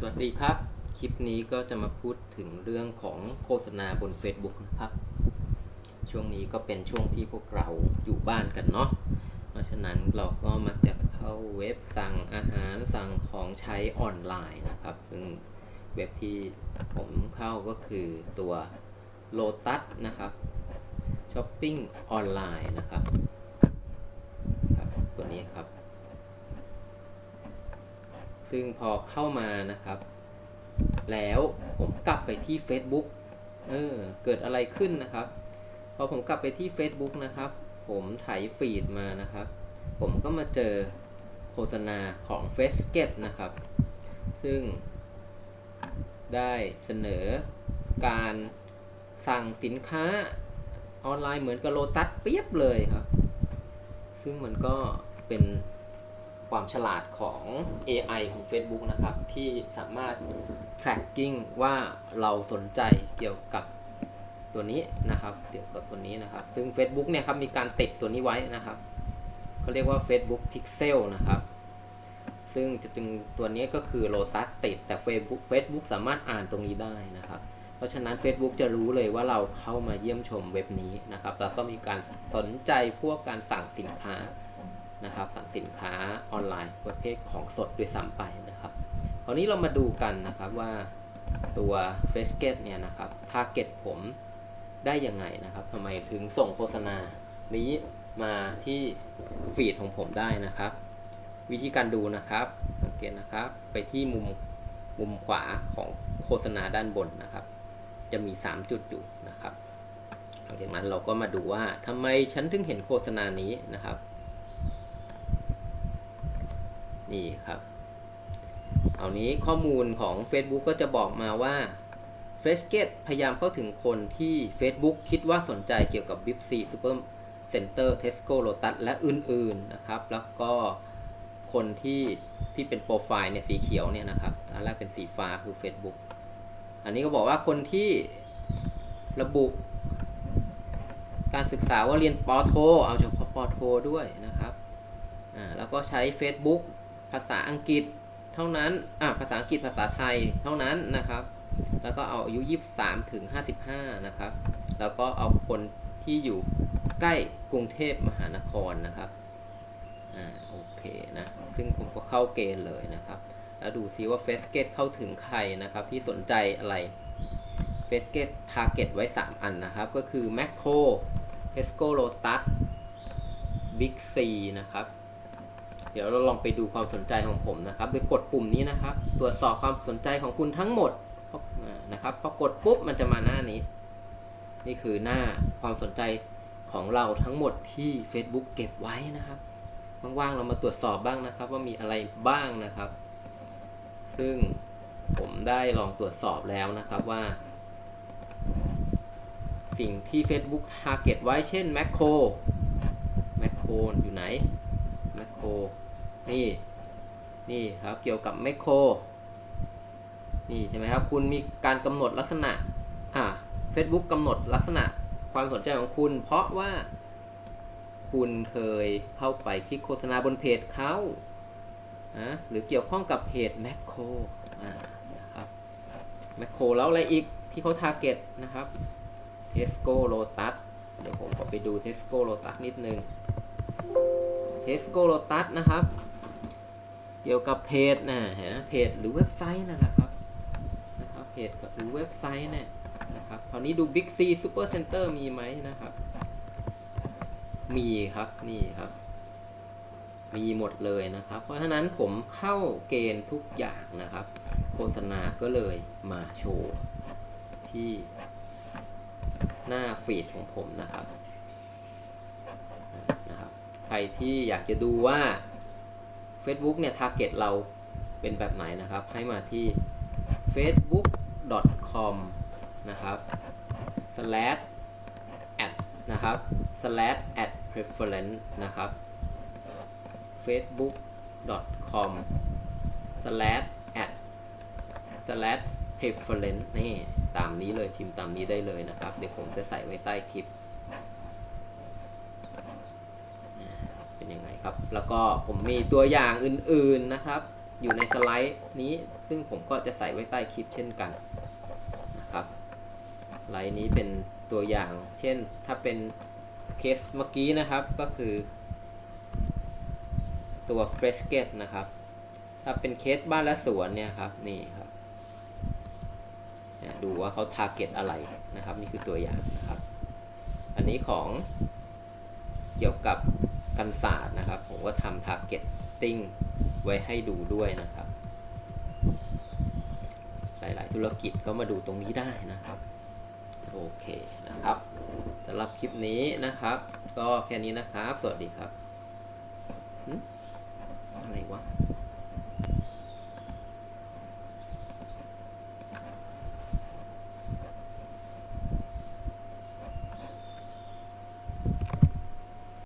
สวัสดีครับ คลิปนี้ก็จะมาพูดถึงเรื่องของโฆษณาบน Facebook นะครับ ช่วงนี้ก็เป็นช่วงที่พวกเราอยู่บ้านกันเนาะ เพราะฉะนั้นเราก็มักจะเข้าเว็บสั่งอาหารสั่งของใช้ออนไลน์นะครับ ซึ่งเว็บที่ผมเข้าก็คือตัว Lotus นะครับช้อปปิ้งออนไลน์นะครับครับตัวนี้ครับ ซึ่งพอเข้ามานะครับ แล้วผมกลับไปที่ Facebook เออเกิดอะไรขึ้นนะครับ พอผมกลับไปที่ Facebook นะครับ ผมไถฟีดมานะครับ ผมก็มาเจอโฆษณาของ f a c e g e t นะครับ ซึ่งได้เสนอการสั่งสินค้าออนไลน์เหมือนกับโลตัสเปียบเลยครับ ซึ่งมันก็เป็น ความฉลาดของ AI ของ Facebook นะครับ ที่สามารถ tracking ว่าเราสนใจเกี่ยวกับตัวนี้นะครับเกี่ยวกับตัวนี้นะครับ ซึ่ง Facebook เนี่ยครับมีการติดตัวนี้ไว้นะครับเขาเรียกว่า Facebook Pixel นะครับ ซึ่งจะเป็นตัวนี้ก็คือ Lotus ติดแต่ Facebook Facebook สามารถอ่านตรงนี้ได้นะครับ เพราะฉะนั้น Facebook จะรู้เลยว่าเราเข้ามาเยี่ยมชมเว็บนี้นะครับ แล้วก็มีการสนใจพวกการสั่งสินค้า นะครับสั่งสินค้าออนไลน์ประเภทของสดด้วยซ้ำไปนะครับคราวนี้เรามาดูกันนะครับว่าตัว f a c e g e t เนี่ยนะครับ Target ผมได้ยังไงนะครับทำไมถึงส่งโฆษณา นี้มาที่ฟีดของผมได้นะครับ วิธีการดูนะครับสังเกตนะครับไปที่มุมมุมขวาของโฆษณาด้านบนนะครับ จะมี 3 จุดอยู่นะครับหลังจากนั้นเราก็มาดูว่าทำไมฉันถึงเห็นโฆษณานี้นะครับ นี่ครับ เอานี้ข้อมูลของ Facebook ก็จะบอกมาว่า f r e s h g a t e พยายามเข้าถึงคนที่ Facebook คิดว่าสนใจเกี่ยวกับ Big C Super Center Tesco Lotus และอื่น ๆ นะครับ แล้วก็คนที่ที่เป็นโปรไฟล์เนี่ยสีเขียวเนี่ยนะครับอันแรกเป็นสีฟ้าคือ Facebook อันนี้ก็บอกว่าคนที่ระบุ การศึกษาว่าเรียนปอโท เอาเฉพาะปอโทด้วยนะครับ อ่า แล้วก็ใช้ Facebook ภาษาอังกฤษเท่านั้นอ่าภาษาอังกฤษภาษาไทยเท่านั้นนะครับ แล้วก็เอาอายุ 23 ถึง 55 นะครับ แล้วก็เอาคนที่อยู่ใกล้กรุงเทพมหานครนะครับ อ่าโอเคนะ ซึ่งผมก็เข้าเกณฑ์เลยนะครับ แล้วดูซิว่า f a c e g a t เข้าถึงใครนะครับ ที่สนใจอะไร f a c e g a t Target ไว้ 3 อันนะครับ ก็คือ Macro Tesco Lotus Big C นะครับ ดี๋ยวเราลองไปดูความสนใจของผมนะครับโดยกดปุ่มนี้นะครับ ตรวจสอบความสนใจของคุณทั้งหมดนะครับพอกดปุ๊บมันจะมาหน้านี้ นี่คือหน้าความสนใจของเราทั้งหมดที่ Facebook เก็บไว้นะครับว่างๆเรามาตรวจสอบบ้างนะครับ ว่ามีอะไรบ้างนะครับ ซึ่งผมได้ลองตรวจสอบแล้วนะครับว่า สิ่งที่ Facebook Target ไว้เช่น Macro Macro อยู่ไหนแมคโคร นี่ นี่ครับ เกี่ยวกับแมคโคร นี่ใช่ไหมครับ คุณมีการกำหนดลักษณะ อ่า Facebook กำหนดลักษณะความสนใจของคุณ เพราะว่า คุณเคยเข้าไปคลิกโฆษณาบนเพจเขาอะหรือเกี่ยวข้องกับเพจแมคโคร อ่าครับแมคโครแล้วอะไรอีกที่เขาทาร์เก็ตนะครับ Tesco Lotus เดี๋ยวผมขอไปดู Tesco Lotus นิดนึงเทสโก้โ t ตัสนะครับ เกี่ยวกับเพจนะเห็นไหมเพจหรือเว็บไซต์นั่นแหละครับนะครับเพจกับหรือเว็บไซต์เนี่ยนะครับคราวนี้ดู Big C Super Center มีไหมนะครับ มีครับนี่ครับ มีหมดเลยนะครับ เพราะฉะนั้นผมเข้าเกณฑ์ทุกอย่างนะครับ โฆษณาก็เลยมาโชว์ที่หน้าฟีดของผมนะครับนะครับ ใครที่อยากจะดูว่า Facebook เนี่ย target เราเป็นแบบไหนนะครับ ให้มาที่ facebook.com นะครับ slash ad นะครับ slash ad preference นะครับ facebook.com slash ad slash preference นี่ ตามนี้เลยพิมพ์ตามนี้ได้เลยนะครับ เดี๋ยวผมจะใส่ไว้ใต้คลิป เป็นยังไงครับ แล้วก็ผมมีตัวอย่างอื่นๆนะครับ อยู่ในสไลด์นี้ซึ่งผมก็จะใส่ไว้ใต้คลิปเช่นกันนะครับสไลด์นี้เป็นตัวอย่าง เช่นถ้าเป็นเคสเมื่อกี้นะครับก็คือ ตัว f r e s h g e t นะครับ ถ้าเป็นเคสบ้านและสวนเนี่ยครับนี่ครับดูว่าเขา target อะไรนะครับ นี่คือตัวอย่างนะครับ อันนี้ของเกี่ยวกับ กันศาสตร์นะครับ ผมก็ทำ targeting ไว้ให้ดูด้วยนะครับ หลายๆ ธุรกิจก็มาดูตรงนี้ได้นะครับ โอเคนะครับสำหรับคลิปนี้นะครับ ก็แค่นี้นะครับ สวัสดีครับอะไรวะ